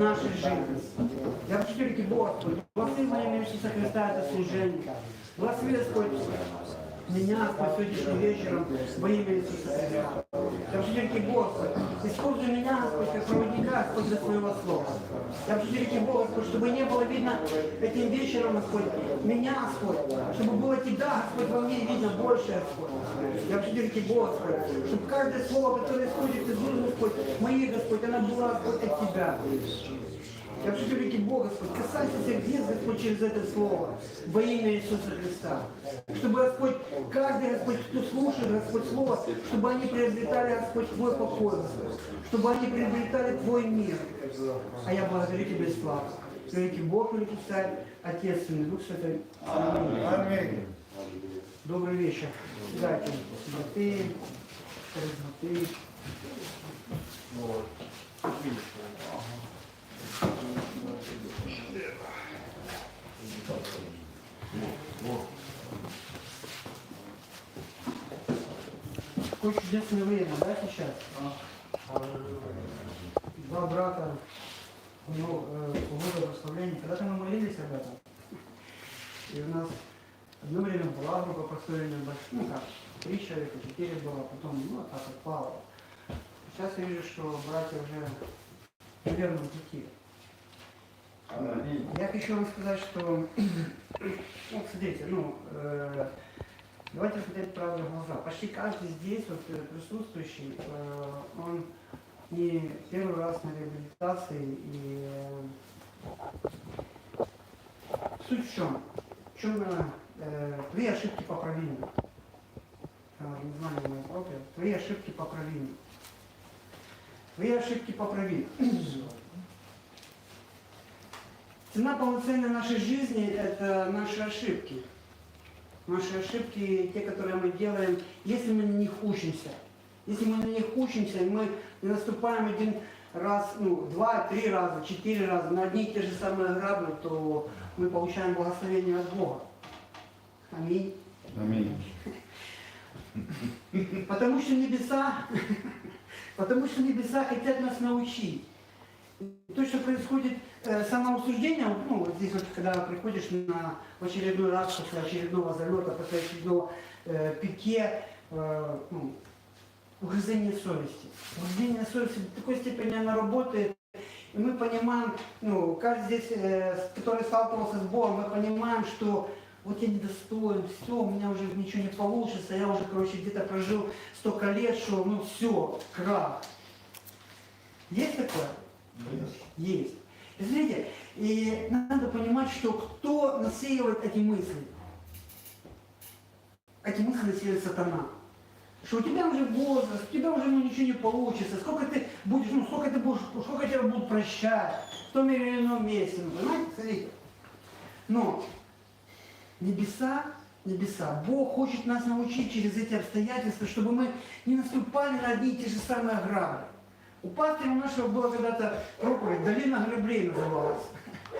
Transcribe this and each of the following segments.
нашей жизни. Я в четверке Господь, благослови имя Иисуса Христа это служение. Благослови, Господь, меня, Господь, сегодняшним вечером во имя Иисуса Христа. Четверке Господь, используй меня, как проводника, для Своего Слова. Я четверке Господь, чтобы не было видно этим вечером, Господь, меня, Господь, чтобы было Тебя, Господь, во мне видно больше, Господь. Я в четверке Господь, чтобы каждое слово, которое исходит из уст, Господь, мои, Господь, она была, Господь, от Тебя. Я прошу великий Бог, Господь, касайся сердец, Господь, через это слово, во имя Иисуса Христа. Чтобы, Господь, каждый, Господь, кто слушает, Господь, слово, чтобы они приобретали, Господь, Твой покой, Господь. Чтобы они приобретали Твой мир. А я благодарю Тебя и славу. Великий Бог, великий Царь, Отец, Сын и Дух Святой. Аминь. Аминь. Добрый вечер. Дайте Тимофей, Тимофей. Такое чудесное время, да, сейчас? Два брата, ну, э, года прославления. Когда-то мы молились об этом. И у нас одно время была группа построенная большая, ну как, три человека, четыре было, потом, ну, так отпало. Сейчас я вижу, что братья уже на верном. Я хочу вам сказать, что, ну, смотрите, ну, э, давайте смотреть правду в глаза. Почти каждый здесь, вот, э, присутствующий, э, он не первый раз на реабилитации, и э, суть в чем? В чем э, твои ошибки поправимы? Э, название моей группы. Твои ошибки поправимы. Твои ошибки поправимы. Цена полноценной нашей жизни – это наши ошибки. Наши ошибки, те, которые мы делаем, если мы на них учимся. Если мы на них учимся, мы не наступаем один раз, ну, два, три раза, четыре раза на одни и те же самые грабли, то мы получаем благословение от Бога. Аминь. Аминь. Потому что небеса, потому что небеса хотят нас научить. То, что происходит самоусуждение, ну, вот здесь вот, когда приходишь на очередной раз после очередного залета, после очередного э, пике, э, ну, угрызение совести. Угрызение совести до такой степени она работает, и мы понимаем, ну, каждый здесь, э, который сталкивался с Богом, мы понимаем, что вот я недостоин, все, у меня уже ничего не получится, я уже, короче, где-то прожил столько лет, что, ну, все, крах. Есть такое? Есть. И смотрите, и надо понимать, что кто насеивает эти мысли? Эти мысли насеивает сатана. Что у тебя уже возраст, у тебя уже ну, ничего не получится, сколько ты будешь, ну, сколько ты будешь, сколько тебя будут прощать, в том или ином месте. Ну, понимаете, смотрите. Но небеса, небеса, Бог хочет нас научить через эти обстоятельства, чтобы мы не наступали на одни и те же самые грабли. У пастыря нашего была когда-то проповедь, долина граблей называлась.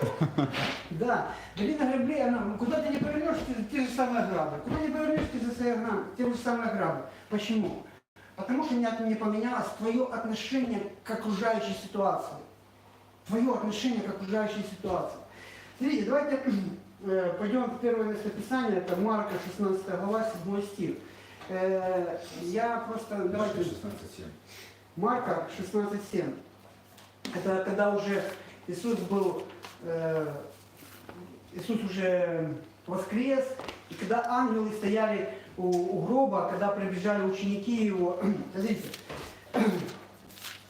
Да, долина граблей, она, куда ты не повернешь, те, те же самые грабли. Куда не повернешь, те же самые грабли. Те же самые грабли. Почему? Потому что не, поменялось твое отношение к окружающей ситуации. Твое отношение к окружающей ситуации. Смотрите, давайте э, пойдем в первое местописание, это Марка 16 глава, 7 стих. Э, я просто, давайте, 16.7. Марка 16.7. Это когда уже Иисус был, э, Иисус уже воскрес, и когда ангелы стояли у, у гроба, когда прибежали ученики его, смотрите,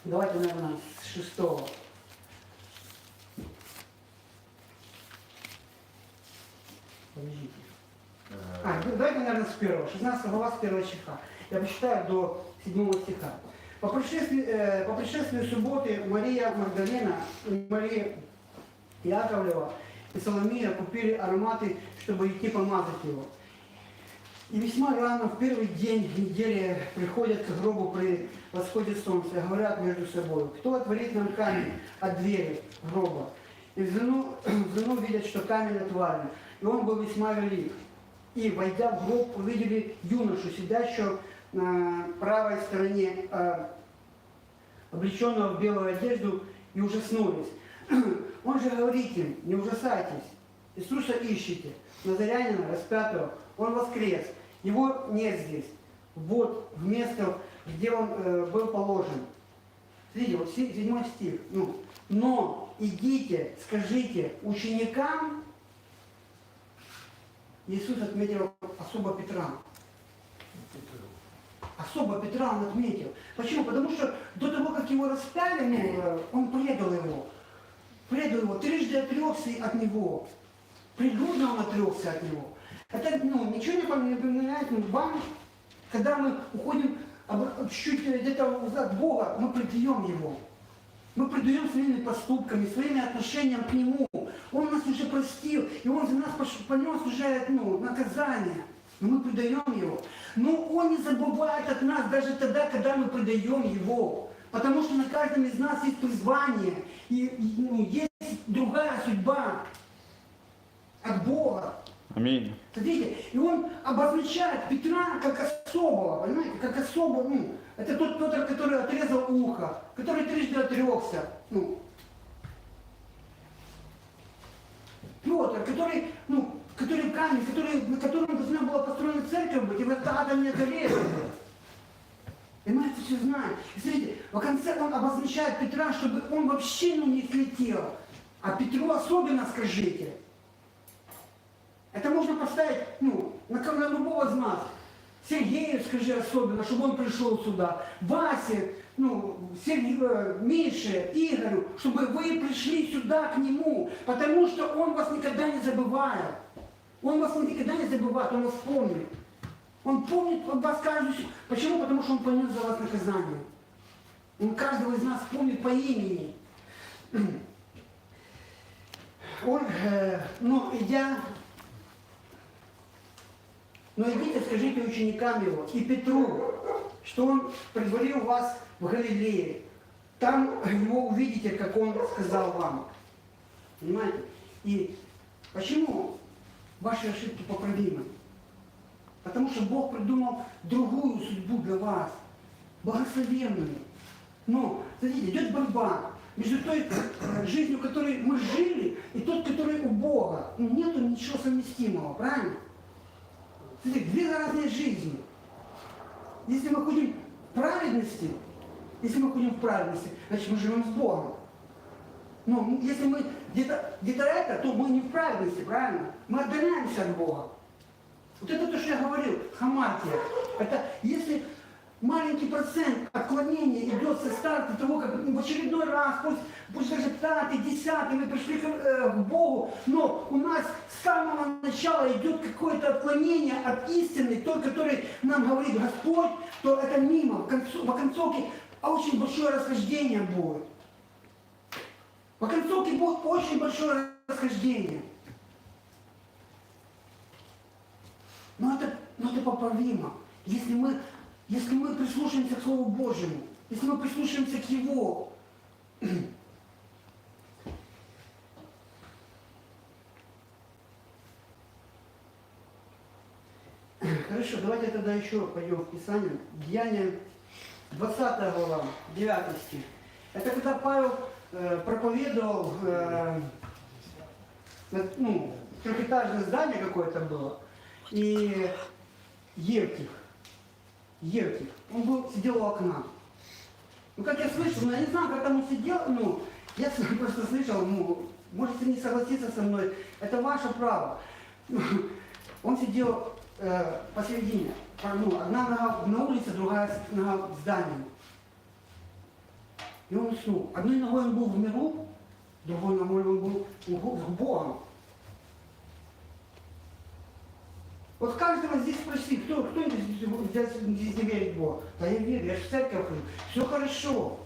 давайте, наверное, с шестого. Подождите. А, ну, давайте, наверное, с первого. 16 глава с первого стиха. Я посчитаю до седьмого стиха. По пришествии, э, по пришествии субботы Мария Магдалена, и Мария Яковлева и Соломия купили ароматы, чтобы идти помазать его. И весьма рано, в первый день недели, приходят к гробу при восходе солнца говорят между собой, кто отворит нам камень от двери гроба. И взглянув, видят, что камень отвален, и он был весьма велик. И, войдя в гроб, увидели юношу, сидящего на правой стороне, э, облеченного в белую одежду, и ужаснулись. Он же говорит им, не ужасайтесь, Иисуса ищите, Назарянина распятого, Он воскрес, Его нет здесь, вот в место, где Он э, был положен. Смотрите, вот се- седьмой стих, ну, но идите, скажите ученикам, Иисус отметил особо Петра. Особо Петра он отметил. Почему? Потому что до того, как его распяли, ну, э, он предал его. Предал его, трижды отрекся от него. Прилюдно он отрекся от него. Это ну, ничего не пом- не напоминает ну, вам, когда мы уходим чуть-чуть где-то от Бога, мы предаем его. Мы предаем своими поступками, своими отношениями к Нему. Он нас уже простил, и Он за нас понес уже ну, наказание. Но мы предаем Его. Но Он не забывает от нас даже тогда, когда мы предаем Его. Потому что на каждом из нас есть призвание, и, ну, есть другая судьба от Бога. Амінь. Смотрите, и он обозначает Петра как особого, понимаете, как особо, ну, это тот Петр, который отрезал ухо, который трижды отрекся, ну. Петр, который, ну, который камень, который, на котором должна была построена церковь быть, и в это ада не горели. И мы это все знаем. И смотрите, в конце он обозначает Петра, чтобы он вообще ну, не слетел. А Петру особенно скажите. Это можно поставить, ну, на, на любого из нас. Сергею скажи особенно, чтобы он пришел сюда. Васе, ну, Сергею, Мише, Игорю, чтобы вы пришли сюда к нему, потому что он вас никогда не забывает. Он вас никогда не забывает, он вас помнит. Он помнит вас каждую. Почему? Потому что он понес за вас наказание. Он каждого из нас помнит по имени. Он, э, ну, идя но идите, скажите ученикам его и Петру, что он предварил вас в Галилее. Там его увидите, как он сказал вам. Понимаете? И почему ваши ошибки поправимы? Потому что Бог придумал другую судьбу для вас, благословенную. Но, смотрите, идет борьба между той э, жизнью, которой мы жили, и тот, который у Бога. Ну, нету ничего совместимого, правильно? Смотрите, две разные жизни. Если мы ходим в праведности, если мы ходим в праведности, значит мы живем с Богом. Но если мы где-то где это, то мы не в праведности, правильно? Мы отдаляемся от Бога. Вот это то, что я говорил, хаматия. Это если маленький процент отклонения идет со старта того, как в очередной раз, пусть, пусть даже пятый, десятый, мы пришли к, э, к Богу, но у нас с самого начала идет какое-то отклонение от истины, той, который нам говорит Господь, то это мимо, в, в оконцовке очень большое расхождение будет. В оконцовке будет очень большое расхождение. Но это, но это поправимо. Если мы, если мы прислушаемся к Слову Божьему, если мы прислушаемся к Его, Хорошо, давайте тогда еще пойдем в Писание. Деяние 20 глава, 9 стих. Это когда Павел проповедовал, э, ну, трехэтажное здание какое-то было, и Евтих, Евтих, он был, сидел у окна. Ну, как я слышал, ну, я не знаю, как там он сидел, ну, я просто слышал, ну, можете не согласиться со мной, это ваше право. Он сидел э, посередине, ну, одна нога на улице, другая нога в здании. И он уснул. Одной ногой он был в миру, другой ногой он был у Бо- с Богом. Вот каждого здесь спроси, кто, кто здесь, здесь- не верит в Бога? Да я верю, я же в церковь хожу. Все хорошо.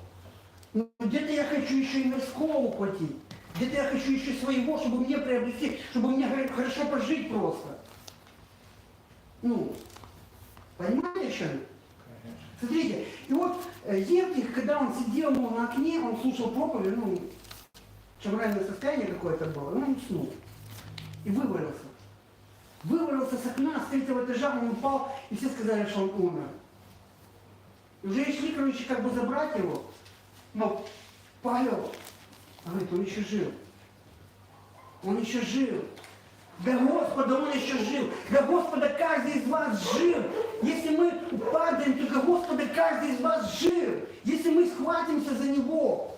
Но где-то я хочу еще и мирского уплатить. Где-то я хочу еще своего, чтобы мне приобрести, чтобы мне хорошо пожить просто. Ну, понимаете, ли? Смотрите, и вот э, Евтих, когда он сидел ну, на окне, он слушал проповедь, ну, чеморальное состояние какое-то было, он уснул. И вывалился. Вывалился с окна, с третьего этажа, он упал, и все сказали, что он умер. И уже шли, короче, как бы забрать его, но Павел говорит, он еще жив. Он еще жив. Для Господа он еще жив. Для Господа каждый из вас жив. Из вас жив. Если мы схватимся за Него.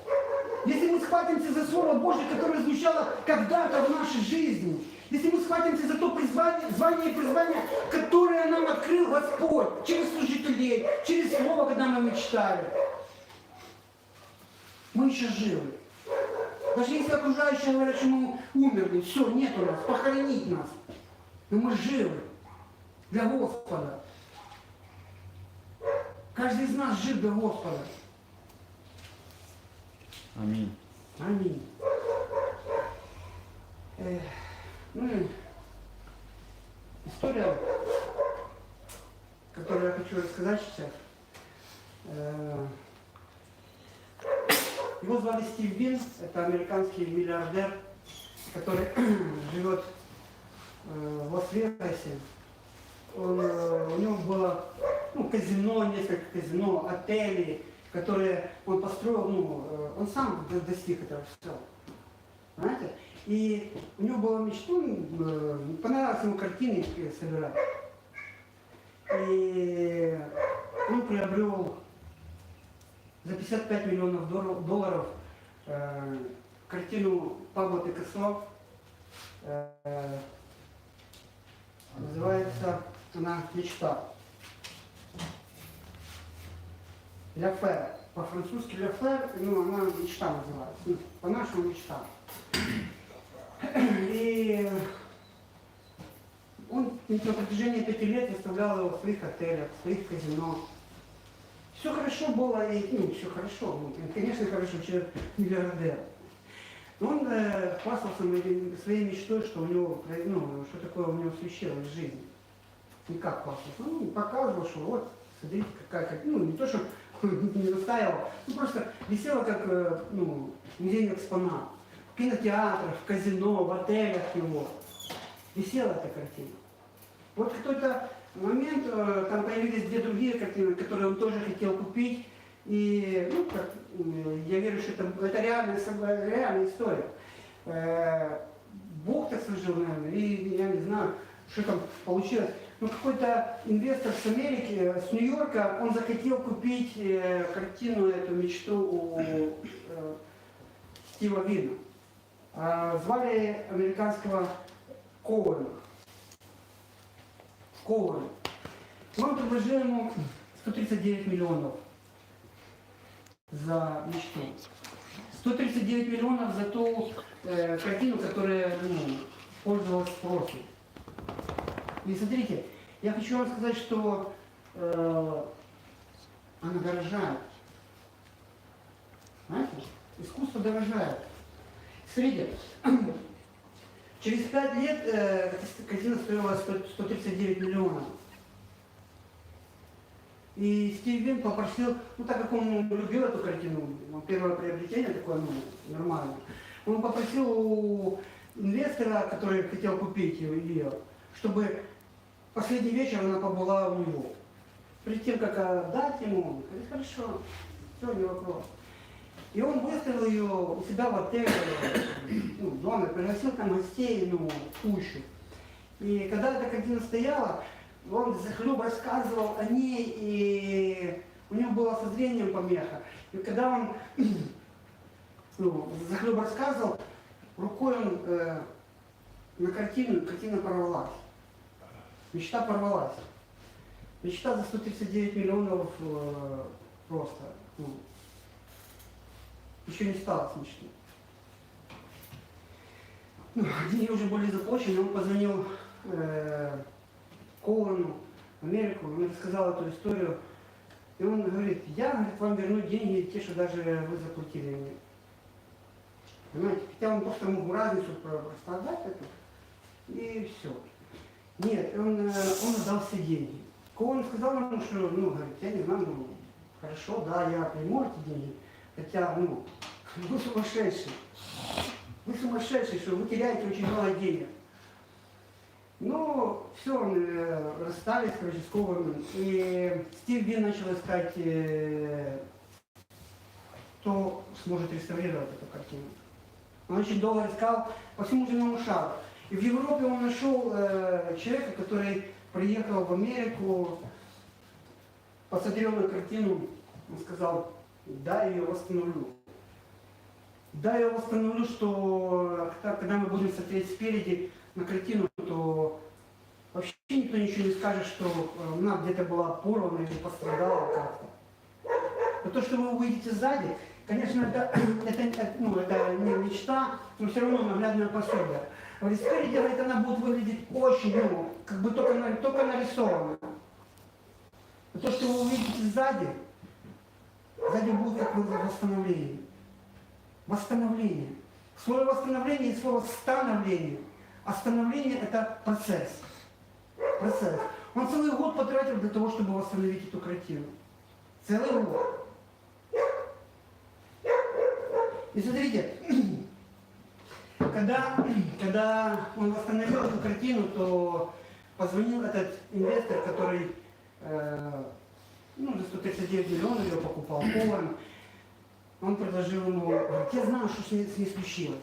Если мы схватимся за Слово Божье, которое звучало когда-то в нашей жизни. Если мы схватимся за то призвание, звание и призвание, которое нам открыл Господь через служителей, через Слово, когда мы мечтали. Мы еще живы. Даже если окружающие говорят, что мы умерли, все, нет у нас, похоронить нас. Но мы живы для Господа. Каждый из нас жив для Господа. Амінь. Аминь. Э, ну, история, которую я хочу рассказать сейчас. Э, Его звали Стив Бин, это американский миллиардер, который живет э, в Лас-Вегасе. Э, у него было ну, казино, несколько казино, отели, которые он построил, ну, э, он сам до- достиг этого всего. Понимаете? И у него была мечта, э, понравилась ему картины собирать. И он приобрел за 55 миллионов дол- долларов э, картину Пабло Пикассо. Называется она «Мечта». Ля Фер. По-французски Ля Фер, ну, она мечта называется. Ну, по-нашему мечта. И он на протяжении пяти лет выставлял его в своих отелях, в своих казино. Все хорошо было, и, ну, все хорошо, ну, конечно, хорошо, человек миллиардер. Но он э, хвастался своей мечтой, что у него, ну, что такое у него случилось в жизни. Никак хвастался. Ну, показывал, что вот, смотрите, какая, как, ну, не то, что не настаивал, ну, просто висела как, э, ну, музейный экспонат. В кинотеатрах, в казино, в отелях его. Висела эта картина. Вот в какой-то момент э, там появились две другие картины, которые он тоже хотел купить. И ну, как, э, я верю, что это, это реальная, реальная история. Бог так сложил, наверное, и я не знаю, что там получилось. Но какой-то инвестор с Америки, с Нью-Йорка, он захотел купить э, картину, эту мечту у э, Стива Вина. А, Звали американского Коуэна. Коуэн. Он предложил ему 139 миллионов за мечту. 139 миллионов за ту э, картину, которая ну, пользовалась спросом. И смотрите, я хочу вам сказать, что э, она дорожает. Знаете? Искусство дорожает. Смотрите, через пять лет э, картина стоила 100 139 миллионов. И Стив Вин попросил, ну так как он любил эту картину, ну, первое приобретение такое, ну, нормальное, он попросил у инвестора, который хотел купить ее, чтобы последний вечер она побыла у него. Перед тем, как отдать ему, он говорит, хорошо, все, не вопрос. И он выставил ее у себя в отеле, ну, доме, пригласил там гостей, ну, кучу. И когда эта картина стояла, он захлеб рассказывал о ней, и у него было со зрением помеха. И когда он ну, захлеб рассказывал, рукой он э, на картину, картина порвалась. Мечта порвалась. Мечта за 139 миллионов э, просто. ну, еще не стала с. Ну, деньги уже были заплачены, он позвонил э, Коуэну Америку, он рассказал эту историю. И он говорит, я говорит, вам верну деньги, те, что даже вы заплатили мне. Понимаете? Хотя он просто мог разницу про- просто отдать эту, и все. Нет, он, э, он отдал все деньги. Коуэн сказал ему, что, ну, говорит, я не знаю, ну, хорошо, да, я приму эти деньги, хотя, ну, вы сумасшедший. Вы сумасшедший, что вы теряете очень много денег. Ну, все, э, расстались, короче, с Коуэном. И Стив Вин начал искать, э, кто сможет реставрировать эту картину. Он очень долго искал по всему земному шару. И в Европе он нашел э, человека, который приехал в Америку, посмотрел на картину, он сказал, да, я ее восстановлю. Да, я восстановлю, что когда- мы будем смотреть спереди на картину, то вообще никто ничего не скажет, что э, она где-то была порвана или пострадала как-то. Но то, что вы увидите сзади, конечно, это, это, ну, это не мечта, но все равно наглядное пособие. Говорит, спереди говорит, она будет выглядеть очень, ну, как бы только, только нарисована. То, что вы увидите сзади, сзади будет как восстановление. Восстановление. Слово восстановление и слово становление. А становление это процесс. Процесс. Он целый год потратил для того, чтобы восстановить эту картину. Целый год. И смотрите, когда, когда он восстановил эту картину, то позвонил этот инвестор, который э, ну, за 139 миллионов ее покупал, Коварн. Он предложил ему, говорит, я знаю, что с ней, с ней случилось.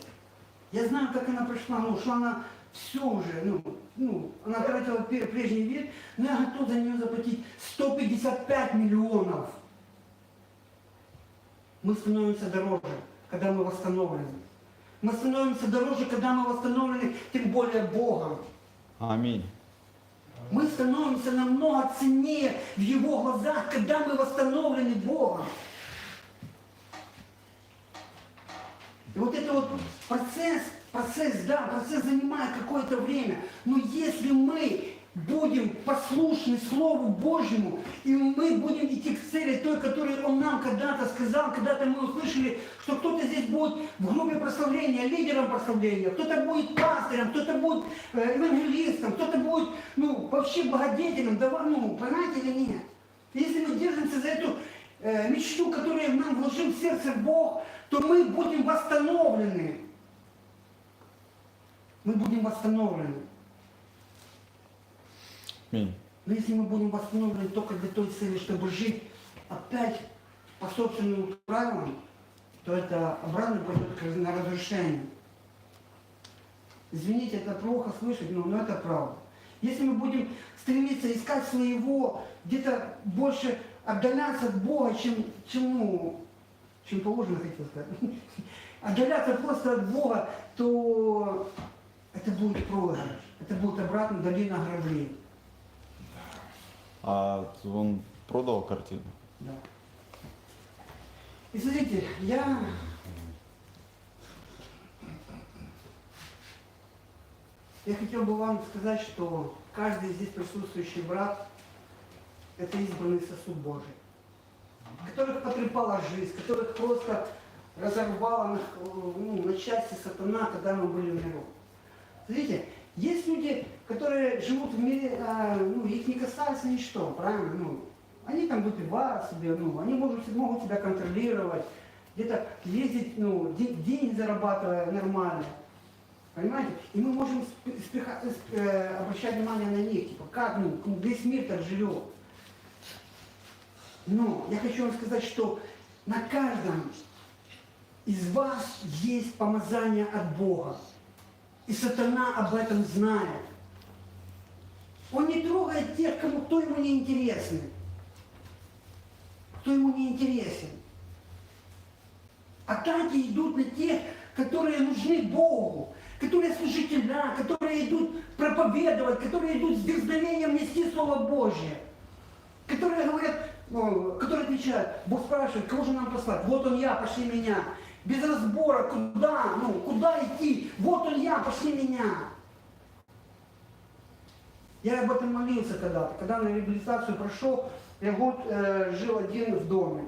Я знаю, как она пришла, ну, что она все уже, ну, ну, она тратила прежний вид, но я готов за нее заплатить 155 миллионов. Мы становимся дороже, когда мы восстановлены. Мы становимся дороже, когда мы восстановлены, тем более Богом. Амінь. Мы становимся намного ценнее в Его глазах, когда мы восстановлены Богом. И вот это вот процесс, процесс, да, процесс занимает какое-то время. Но если мы будем послушны Слову Божьему, и мы будем идти к цели той, которую Он нам когда-то сказал, когда-то мы услышали, что кто-то здесь будет в группе прославления, лидером прославления, кто-то будет пастырем, кто-то будет э, евангелистом, кто-то будет, ну, вообще благодетелем, да, ну, понимаете или нет? Если мы держимся за эту э, мечту, которую нам вложил в сердце Бог, то мы будем восстановлены. Мы будем восстановлены. Но если мы будем восстановлены только для той цели, чтобы жить опять по собственным правилам, то это обратно пойдет на разрушение. Извините, это плохо слышать, но, но это правда. Если мы будем стремиться искать своего, где-то больше отдаляться от Бога, чем, чем, ну, чем положено, хотел сказать, отдаляться просто от Бога, то это будет проигрыш. Это будет обратно долина граблей. А він продав картину. Да. И смотрите, я я хотел бы вам сказать, что каждый здесь присутствующий брат – это избранный сосуд Божий, которых потрепала жизнь, которых просто разорвала на, ну, на части сатана, когда мы были в миру. Смотрите, есть люди, которые живут в мире, а, ну, их не касается ничто, правильно? Ну, они там выпивают себе, ну, они могут, могут себя контролировать, где-то ездить, ну, де- деньги зарабатывая нормально. Понимаете? И мы можем сп- спеха- сп- э, обращать внимание на них, типа, как, ну, весь мир так живет. Но я хочу вам сказать, что на каждом из вас есть помазание от Бога. И сатана об этом знает. Он не трогает тех, кому кто ему не интересен. Кто ему не интересен. Атаки идут на тех, которые нужны Богу, которые служителя, которые идут проповедовать, которые идут с дерзновением нести Слово Божье. Которые говорят, ну, которые отвечают, Бог спрашивает, кого же нам послать? Вот он я, пошли меня. Без разбора, куда, ну, куда идти? Вот он я, пошли меня. Я об этом молился когда-то. Когда на реабилитацию прошел, я год э, жил один в доме.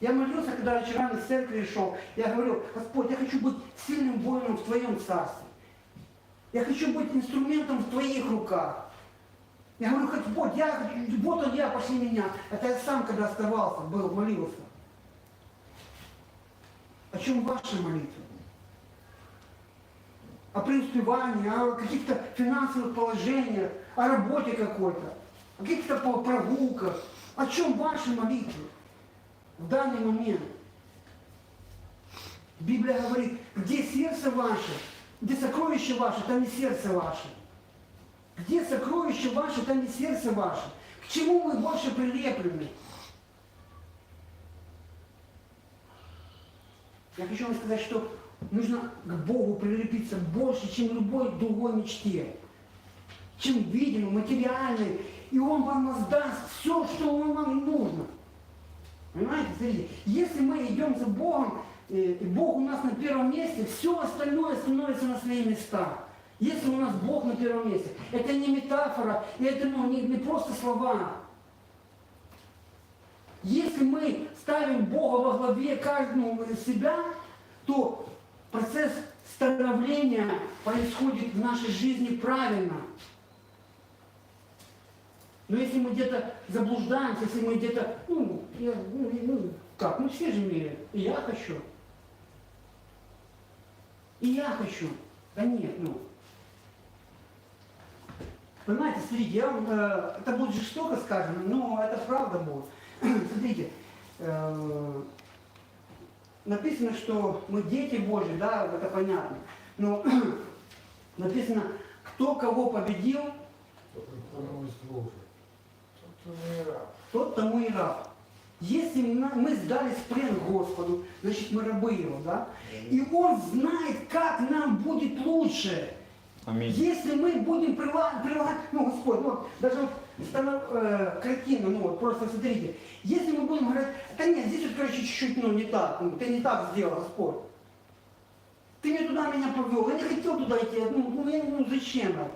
Я молился, когда вечерами из церкви шел. Я говорил, Господь, я хочу быть сильным воином в Твоем царстве. Я хочу быть инструментом в Твоих руках. Я говорю, Господь, я, вот он я, пошли меня. Это я сам, когда оставался, был, молился. О чем ваша молитва? О преуспевании, о каких-то финансовых положениях, о работе какой-то, о каких-то прогулках. О чем ваши молитвы в данный момент? Библия говорит, где сердце ваше, где сокровище ваше, там и сердце ваше. Где сокровище ваше, там и сердце ваше. К чему мы больше прилеплены? Я хочу вам сказать, что нужно к Богу прилепиться больше, чем любой другой мечте. Чем видимый, материальный. И Он вам воздаст все, что вам нужно. Понимаете, смотрите, если мы идем за Богом, э, и Бог у нас на первом месте, все остальное становится на свои места. Если у нас Бог на первом месте, это не метафора, это ну, не, не просто слова. Если мы ставим Бога во главе каждого из себя, то процесс становления происходит в нашей жизни правильно. Но если мы где-то заблуждаемся, если мы где-то, ну, я, ну, ну, как, ну все же меряют. И я хочу. И я хочу. Да нет, ну. Понимаете, смотрите, я э, это будет жестоко сказано, но это правда будет. Смотрите, написано, что мы дети Божьи, да, это понятно. Но написано, кто кого победил, тот тому и раб. Если мы сдались в плен Господу, значит мы рабы Его, да? И Он знает, как нам будет лучше. Аминь. Если мы будем прилагать, прилагать ну, Господь, вот, даже вот э, картина, ну, вот, просто смотрите, если мы будем говорить, да нет, здесь вот, короче, чуть-чуть, ну, не так, ну, ты не так сделал, Господь. Ты не туда меня повел, я не хотел туда идти, ну, ну, я, ну зачем это?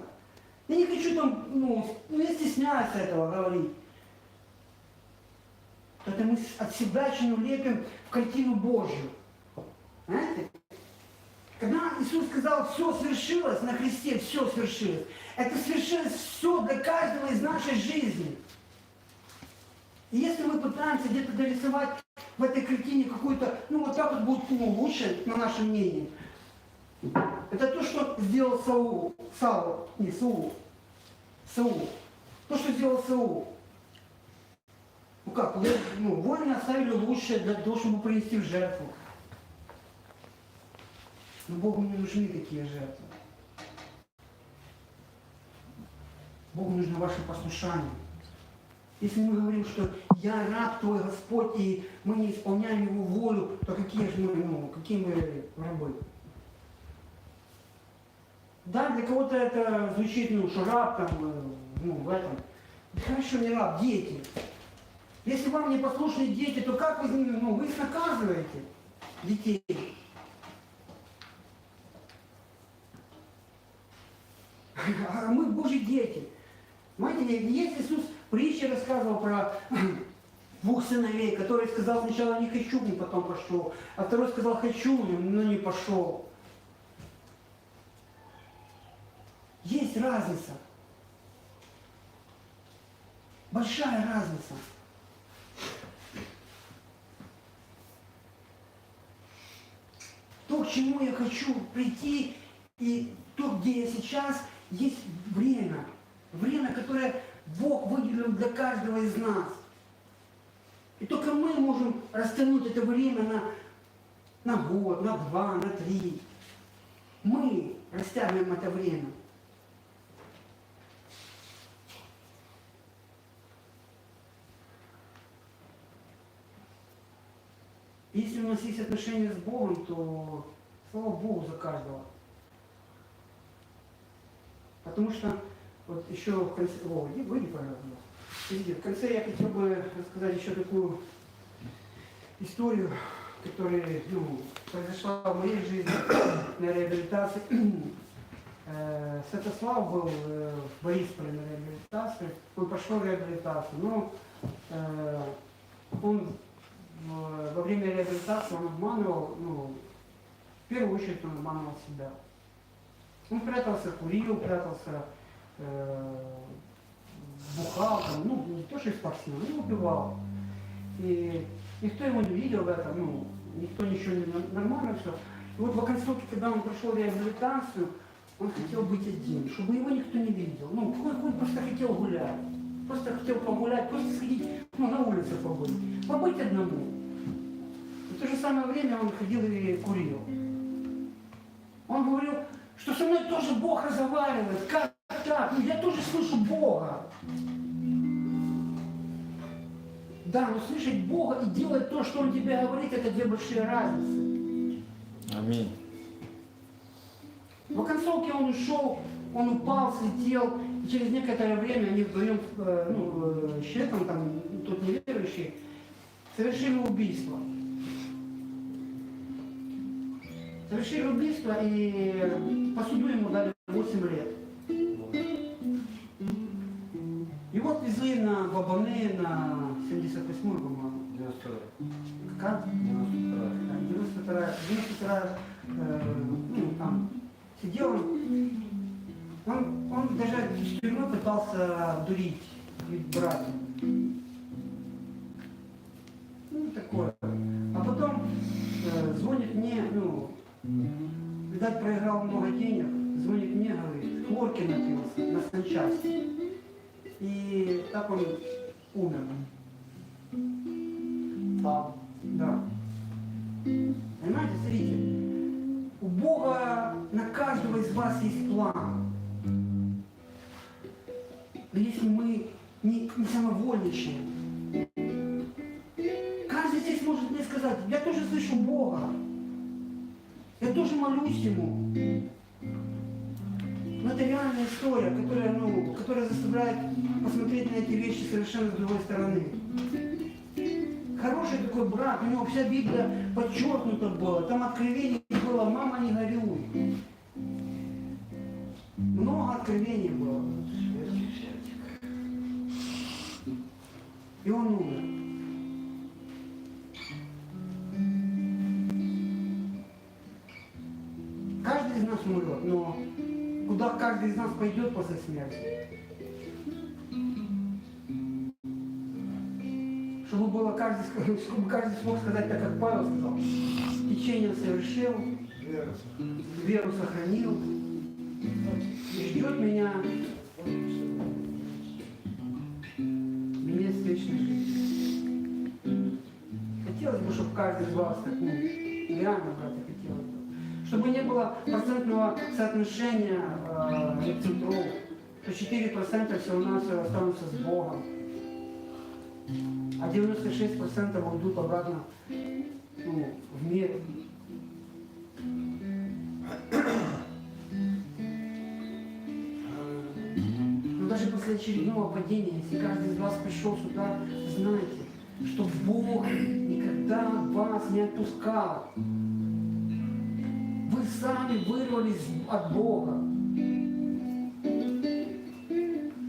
Я не хочу там, ну, ну, я стесняюсь этого говорить. Это мы от себя лепим в картину Божью. Знаете? Когда Иисус сказал, все свершилось на кресте, все свершилось, это свершилось нашей жизни. И если мы пытаемся где-то дорисовать в этой картине какую-то, ну вот так вот будет ну, лучше, на наше мнение, это то, что сделал Саул, Саул, не Саул, Саул. То, что сделал Саул. Ну как, ну, воины оставили лучшее для того, чтобы принести в жертву. Но Богу не нужны такие жертвы. Богу нужно ваше послушание. Если мы говорим, что я раб твой Господь, и мы не исполняем Его волю, то какие же мы, ну, какие мы рабы? Да, для кого-то это звучит, ну, что раб там, э, ну, в этом. Да хорошо, не раб, дети. Если вам не послушны дети, то как вы, ну, вы их наказываете, детей? А мы Божьи дети. Понимаете, есть Иисус притчи рассказывал про двух сыновей, который сказал сначала не хочу, не потом пошел, а второй сказал хочу, но не пошел. Есть разница. Большая разница. То, к чему я хочу прийти, и то, где я сейчас, есть время. Время, которое Бог выделил для каждого из нас. И только мы можем растянуть это время на, на год, на два, на три. Мы растягиваем это время. Если у нас есть отношения с Богом, то слава Богу за каждого. Потому что вот еще в конце... О, иди, выйди, пожалуйста. Видите, в конце я хотел бы рассказать еще такую историю, которая ну, произошла в моей жизни на реабилитации. Э, Святослав был э, в Борисполе на реабилитации, он пошел в реабилитацию, но э, он во время реабилитации он обманывал, ну, в первую очередь он обманывал себя. Он прятался, курил, прятался, бухал, там, ну, не то, что и спортсмен, ну, убивал. И никто его не видел в этом, ну, никто ничего не нормально все. И вот в оконцовке, когда он прошел реабилитацию, он хотел быть один, чтобы его никто не видел. Ну, он, он просто хотел гулять. Просто хотел погулять, просто сходить, ну, на улице побыть. Побыть одному. В то же самое время он ходил и курил. Он говорил, что со мной тоже Бог разговаривает. Как так? Ну я тоже слышу Бога. Да, но слышать Бога и делать то, что Он тебе говорит, это две большие разницы. Аминь. В оконцовке он ушел, он упал, слетел, и через некоторое время они вдвоем, э, ну, э, с человеком, там, тот неверующий, совершили убийство. Совершили убийство, и по суду ему дали 8 лет. Его отвезли на Бабаны, на 78-ю, по-моему. 92 Как? 92 92 92 э, ну, там, сидел он, он, он даже из тюрьмы пытался дурить брата. Ну, такое. А потом э, звонит мне, ну, видать, проиграл много денег, звонит мне, говорит, хлорки напился на санчасти. И так он умер. Там. Да. Понимаете, смотрите, у Бога на каждого из вас есть план. Если мы не, не самовольничаем, каждый здесь может мне сказать, я тоже слышу Бога, я тоже молюсь Ему. Но это реальная история, которая, ну, которая заставляет посмотреть на эти вещи совершенно с другой стороны. Хороший такой брат, у него вся Библия подчеркнута была, там откровений было, мама не горюй. Много откровений было. И он умер. Каждый из нас умрет, но куда каждый из нас пойдет после смерти? Чтобы было каждый, чтобы каждый смог сказать так, как Павел сказал. Течение совершил, веру сохранил, и ждет меня венец вечной жизни. Хотелось бы, чтобы каждый из вас так, ну, реально, брат, хотелось бы. Чтобы не было процентного соотношения э, центров, что 4% все у нас останутся с Богом, а 96% уйдут обратно ну, в мир. Но даже после очередного падения, если каждый из вас пришел сюда, знайте, что Бог никогда вас не отпускал. Сами вырвались от Бога,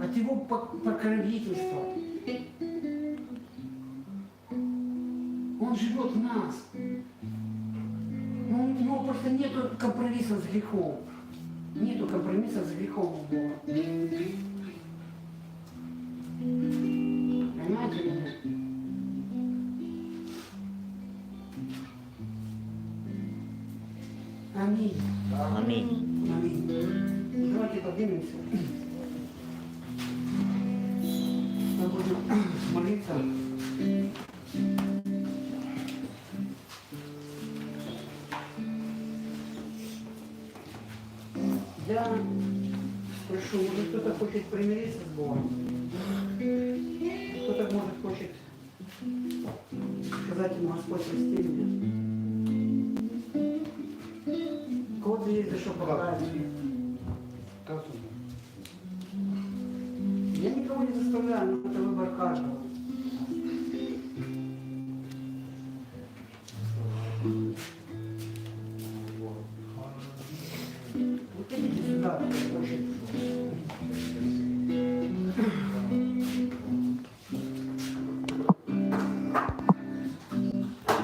от Его пок- покровительства. Он живет в нас. Но у него просто нет компромисса с грехом. Нету компромисса с грехом у Бога. Аминь. Аминь. Давайте поднимемся. Мы будем молиться. Я прошу, может кто-то хочет примириться с Богом? Кто-то может хочет сказать ему, Господь, прости меня. Кого-то